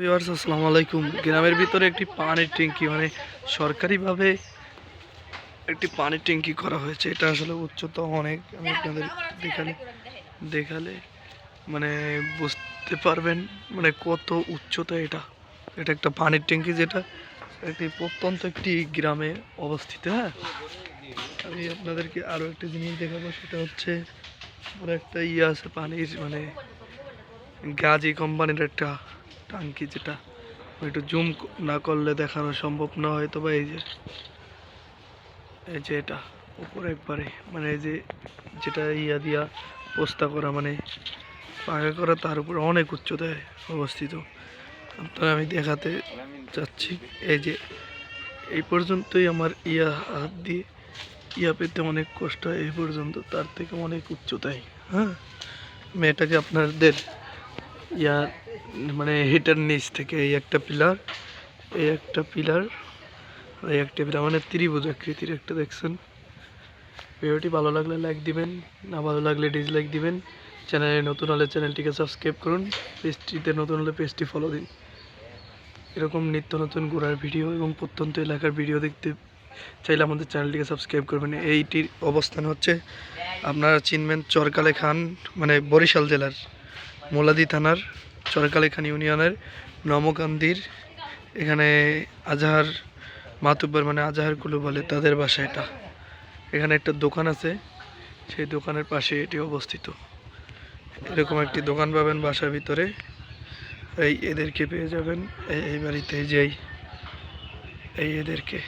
Viewers, আসসালামু আলাইকুম। গ্রামের ভিতরে একটি পানির ট্যাঙ্কি মানে সরকারিভাবে একটি পানির ট্যাঙ্কি করা হয়েছে। এটা আসলে উচ্চতা অনেক। আমি আপনাদের দেখালে দেখালে মানে বুঝতে পারবেন মানে কত উচ্চতা এটা। এটা একটা পানির ট্যাঙ্কি যেটা একটি প্রত্যন্ত একটি গ্রামে অবস্থিত হ্যাঁ? আমি আপনাদেরকে আরও একটা জিনিস দেখাবো, সেটা হচ্ছে একটা ইয়ে আছে পানির মানে গাজি কোম্পানির একটা টাঙ্কি যেটা একটু জুম না করলে দেখানো সম্ভব না, হয়তো বা এই যে এই যে এটা উপরে একবারে মানে এই যে যেটা ইয়া দিয়া পোস্তা করা মানে পাকা করা, তার উপরে অনেক উচ্চতায় অবস্থিত। আপনারা আমি দেখাতে চাচ্ছি, এই যে এই পর্যন্তই আমার ইয়া হাত দিয়ে ইয়া পেতে অনেক কষ্ট হয়, এই পর্যন্ত তার থেকে অনেক উচ্চতায় হ্যাঁ? আমি এটাকে আপনাদের ইয়া মানে হিটার নিচ থেকে এই একটা পিলার এই একটা পিলার এই একটা পিলার মানে ত্রিভুজ আকৃতির একটা দেখছেন। ভিডিওটি ভালো লাগলে লাইক দিবেন, না ভালো লাগলে ডিসলাইক দিবেন। চ্যানেলে নতুন হলে চ্যানেলটিকে সাবস্ক্রাইব করুন পেজটিতে নতুন হলে পেজটি ফলো দিন। এরকম নিত্য নতুন ঘোরার ভিডিও এবং প্রত্যন্ত এলাকার ভিডিও দেখতে চাইলে আমাদের চ্যানেলটিকে সাবস্ক্রাইব করবেন। এইটির অবস্থান হচ্ছে আপনারা চিনবেন চরকালে খান মানে বরিশাল জেলার মোলাদি থানার চরকালে খান ইউনিয়নের, নমকান্দির, এখানে আজাহার, মাতুব্বর মানে আজাহার কুলু বলে তাদের বাসা এটা। এখানে একটা দোকান আছে, সেই দোকানের পাশে এটি অবস্থিত। এরকম একটি দোকান পাবেন বাসার ভিতরে। এই এদেরকে পেয়ে যাবেন, এই বাড়িতে যেই এই এদেরকে।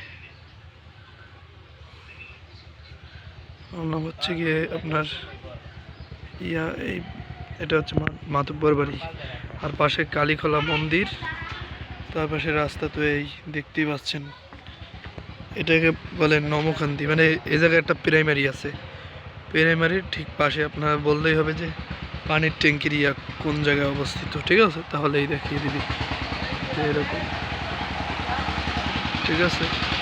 নাম হচ্ছে গিয়ে আপনার ইয়া, এই এটা হচ্ছে মাতুব্বর বাড়ি। আর পাশে কালীখোলা মন্দির, তার পাশে রাস্তা তো এই দেখতেই পাচ্ছেন। এটাকে বলে নমকান্তি মানে এই জায়গায় একটা প্রাইমারি আছে। প্রাইমারির ঠিক পাশে আপনার বললেই হবে যে পানির ট্যাঙ্কির ইয়া কোন জায়গায় অবস্থিত, ঠিক আছে? তাহলেই দেখিয়ে দিবি। এরকম। ঠিক আছে?